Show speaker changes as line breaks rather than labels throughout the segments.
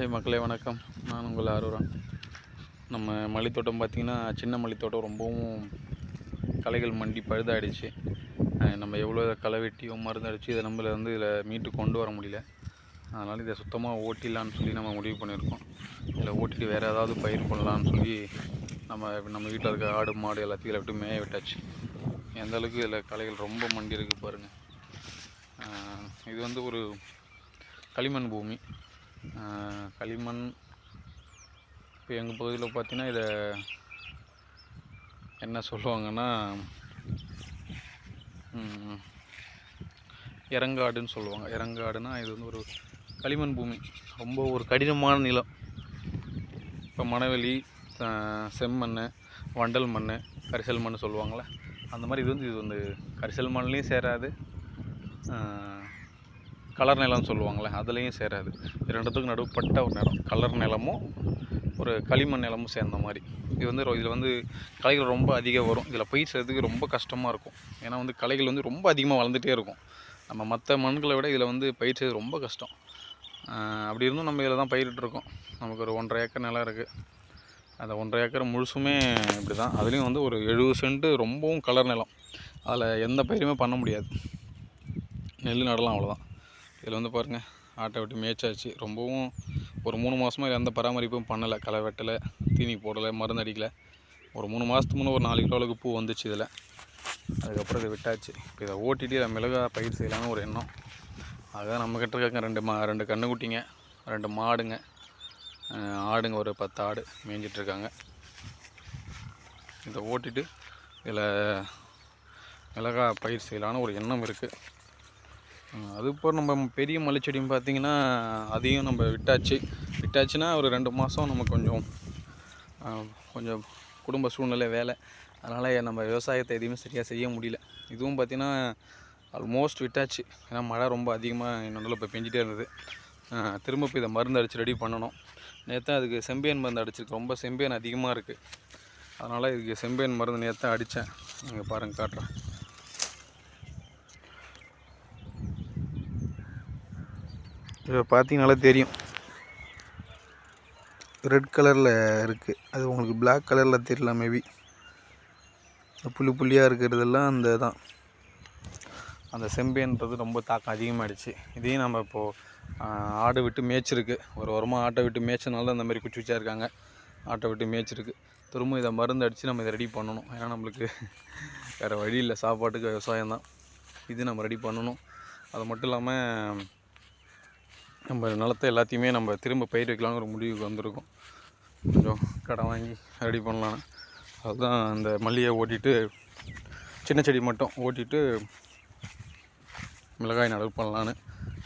Hi மக்களே வணக்கம். நான் உங்கள் ஆரூரன் நம்ம மல்லித்தோட்டம் பார்த்திங்கன்னா சின்ன மல்லித்தோட்டம் ரொம்பவும் களைகள் மண்டி பழுதாயிடுச்சு. நம்ம எவ்வளோ களை வெட்டியோ மருந்து அடித்து இதை நம்மளை வந்து இதில் மீட்டு கொண்டு வர முடியல. அதனால் இதை சுத்தமாக ஓட்டிடலான்னு சொல்லி நம்ம முடிவு பண்ணியிருக்கோம். இதில் ஓட்டிட்டு வேறு ஏதாவது பயிர் பண்ணலான்னு சொல்லி நம்ம நம்ம வீட்டில் இருக்க ஆடு மாடு எல்லாத்தையும் இதில் விட்டு மேய விட்டாச்சு. எந்த அளவுக்கு இதில் களைகள் ரொம்ப மண்டி இருக்குது பாருங்கள் இது வந்து ஒரு களிமண் பூமி. களிமண். இப்போ எங்கள் பகுதியில் பார்த்தீங்கன்னா இதை என்ன சொல்லுவாங்கன்னா இறங்காடுன்னு சொல்லுவாங்க. இறங்காடுனா இது வந்து ஒரு களிமண் பூமி. ரொம்ப ஒரு கடினமான நிலம். இப்போ மணவெளி செம்மண் வண்டல் மண் கரிசல் மண் சொல்லுவாங்கள்ல அந்த மாதிரி இது வந்து இது வந்து கரிசல் மண்லேயும் சேராது. கலர் நிலம்னு சொல்லுவாங்களே அதுலேயும் சேராது. இது ரெண்டுத்துக்கும் நடுப்பட்ட ஒரு நிலம். கலர் நிலமும் ஒரு களிமண் நிலமும் சேர்ந்த மாதிரி. இது வந்து இதில் வந்து கலைகள் ரொம்ப அதிகம் வரும். இதில் பயிர் செய்கிறதுக்கு ரொம்ப கஷ்டமாக இருக்கும். ஏன்னா வந்து கலைகள் வந்து ரொம்ப அதிகமாக வளர்ந்துட்டே இருக்கும். நம்ம மற்ற மண்களை விட இதில் வந்து பயிர் செய்கிறது ரொம்ப கஷ்டம். அப்படி இருந்தும் நம்ம இதில் தான் பயிரிட்டுருக்கோம் நமக்கு ஒரு ஒன்றரை ஏக்கர் நிலம் இருக்குது அந்த ஒன்றரை ஏக்கர் முழுசுமே இப்படி தான் அதுலேயும் வந்து ஒரு எழுபது சென்ட்டு ரொம்பவும் கலர் நிலம். அதில் எந்த பயிருமே பண்ண முடியாது. நெல் நடலாம் அவ்வளோதான் இதில் வந்து பாருங்கள் ஆட்டை விட்டு மேய்ச்சாச்சு. ரொம்பவும் ஒரு மூணு மாதமாக எந்த பராமரிப்பும் பண்ணலை. களை வெட்டலை தீனி போடலை மருந்து அடிக்கலை. ஒரு மூணு மாதத்துக்கு முன்னே ஒரு நாலு கிலோ அளவுக்கு பூ வந்துச்சு இதில். அதுக்கப்புறம் இதை விட்டாச்சு. இப்போ இதை ஓட்டிட்டு இதை மிளகா பயிர் செய்யலாம்னு ஒரு எண்ணம். அதுதான் நம்மக்கிட்ட இருக்காங்க இருக்க ரெண்டு மா ரெண்டு கன்றுக்குட்டிங்க ரெண்டு மாடுங்க. ஆடுங்க ஒரு பத்து ஆடு மேய்ஞ்சிட்ருக்காங்க. இதை ஓட்டிட்டு இதில் மிளகா பயிர் செய்யலான்னு ஒரு எண்ணம் இருக்குது அது இப்போ நம்ம பெரிய மல்லிச்செடியும் பார்த்திங்கன்னா அதையும் நம்ம விட்டாச்சு. விட்டாச்சுன்னா ஒரு ரெண்டு மாதம் நம்ம கொஞ்சம் கொஞ்சம் குடும்ப சூழ்நிலை வேலை. அதனால் நம்ம விவசாயத்தை எதையுமே சரியாக செய்ய முடியல. இதுவும் பார்த்திங்கன்னா ஆல்மோஸ்ட் விட்டாச்சு. ஏன்னா மழை ரொம்ப அதிகமாக என்னோட இப்போ பெஞ்சிட்டே இருந்தது. திரும்ப இப்போ இதை மருந்து அடித்து ரெடி பண்ணணும். நேற்று அதுக்கு செம்பியன் மருந்து அடிச்சிருக்கு. ரொம்ப செம்பியன் அதிகமாக இருக்குது அதனால் இதுக்கு செம்பியன் மருந்து நேற்று அடித்தேன் நீங்கள் பாருங்கள் காட்டுறேன். இப்போ பார்த்தீங்கனாலே தெரியும். ரெட் கலரில் இருக்குது அது உங்களுக்கு பிளாக் கலரில் தெரியல மேபி புள்ளி புள்ளியாக இருக்கிறதெல்லாம் அந்த தான் அந்த செம்பேன்றது ரொம்ப தாக்கம் அதிகமாகிடுச்சு இதையும் நம்ம இப்போது ஆடு விட்டு மேய்ச்சிருக்கு. ஒரு வாரமாக ஆட்டை விட்டு மேய்ச்சனால தான் மாதிரி குச்சி குச்சியாக இருக்காங்க. ஆட்டை விட்டு மேய்ச்சிருக்கு. திரும்ப இதை மருந்து அடித்து நம்ம இதை ரெடி பண்ணணும். ஏன்னா நம்மளுக்கு வேறு வழி இல்லை. சாப்பாட்டுக்கு விவசாயம் தான். இது நம்ம ரெடி பண்ணணும். அது மட்டும் இல்லாமல் நம்ம நிலத்தை எல்லாத்தையுமே நம்ம திரும்ப பயிர் வைக்கலாங்கிற ஒரு முடிவுக்கு வந்திருக்கோம். கொஞ்சம் கடன் வாங்கி ரெடி பண்ணலான்னு. அதுதான் அந்த மல்லியை ஓட்டிட்டு சின்ன செடி மட்டும் ஓட்டிட்டு மிளகாய் நடவு பண்ணலான்னு.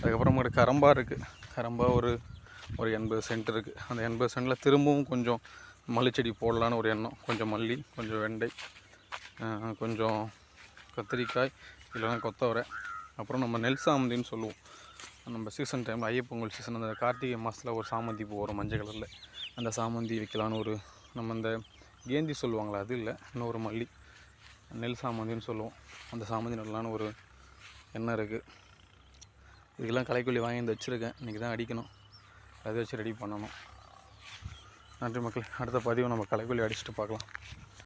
அதுக்கப்புறம் ஒரு கரம்பா இருக்குது கரம்பா ஒரு ஒரு எண்பது சென்ட் இருக்குது அந்த எண்பது சென்ட்டில் திரும்பவும் கொஞ்சம் மல்லிச்செடி போடலான்னு ஒரு எண்ணம். கொஞ்சம் மல்லி கொஞ்சம் வெண்டை கொஞ்சம் கத்திரிக்காய் இல்லைன்னா கொத்தவரை. அப்புறம் நம்ம நெல் சாமந்தின்னு சொல்லுவோம். நம்ம சீசன் டைமில் ஐயப்பொங்கல் சீசன் அந்த கார்த்திகை மாதத்தில் ஒரு சாமந்தி பூ வரும் மஞ்சள் கலரில். அந்த சாமந்தி வைக்கலான்னு ஒரு நம்ம அந்த கேந்தி சொல்லுவாங்களா அது இல்லை இன்னொரு மல்லி. நெல் சாமந்தின்னு சொல்லுவோம். அந்த சாமந்தி நடலான்னு ஒரு எண்ணம் இருக்குது இதுக்கெல்லாம் களைக்கொல்லி வாங்கி வந்து வச்சுருக்கேன். இன்றைக்கி தான் அடிக்கணும். அதை வச்சு ரெடி பண்ணணும். நன்றி மக்கள். அடுத்த பதிவு நம்ம களைக்கொல்லி அடிச்சுட்டு பார்க்கலாம்.